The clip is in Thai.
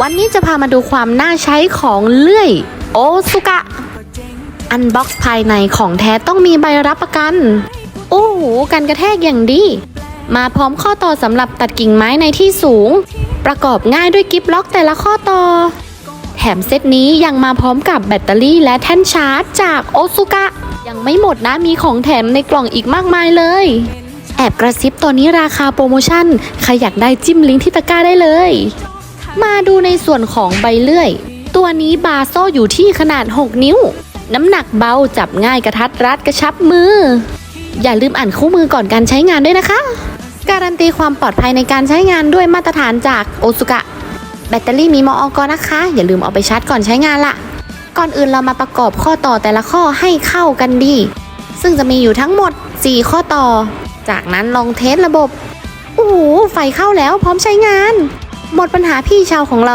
วันนี้จะพามาดูความน่าใช้ของเลื่อย โอซุกะ อันบ็อกซ์ภายในของแท้ต้องมีใบรับประกัน โอ้โหกันกระแทกอย่างดี มาพร้อมข้อต่อสำหรับตัดกิ่งไม้ในที่สูง ประกอบง่ายด้วยกิฟล็อกแต่ละข้อต่อ แถมเซตนี้ยังมาพร้อมกับแบตเตอรี่และแท่นชาร์จจากโอซุกะ ยังไม่หมดนะมีของแถมในกล่องอีกมากมายเลยแอบกระซิบตัวนี้ราคาโปรโมชั่น ใครอยากได้จิ้มลิงก์ที่ตะกร้าได้เลย มาดูในส่วนของใบเลื่อย ตัวนี้บาโซอยู่ที่ขนาด 6 นิ้ว น้ำหนักเบาจับง่ายกระทัดรัดกระชับมือ อย่าลืมอ่านคู่มือก่อนการใช้งานด้วยนะคะ การันตีความปลอดภัยในการใช้งานด้วยมาตรฐานจากโอซุกะ แบตเตอรี่มีมออกนะคะ อย่าลืมเอาไปชาร์จก่อนใช้งานละก่อนอื่นเรามาประกอบข้อต่อแต่ละข้อให้เข้ากันดี ซึ่งจะมีอยู่ทั้งหมด 4 ข้อต่อ จากนั้นลองเทสระบบโอ้โหไฟเข้าแล้วพร้อมใช้งาน ดปัญหาพี่ชาวของเรา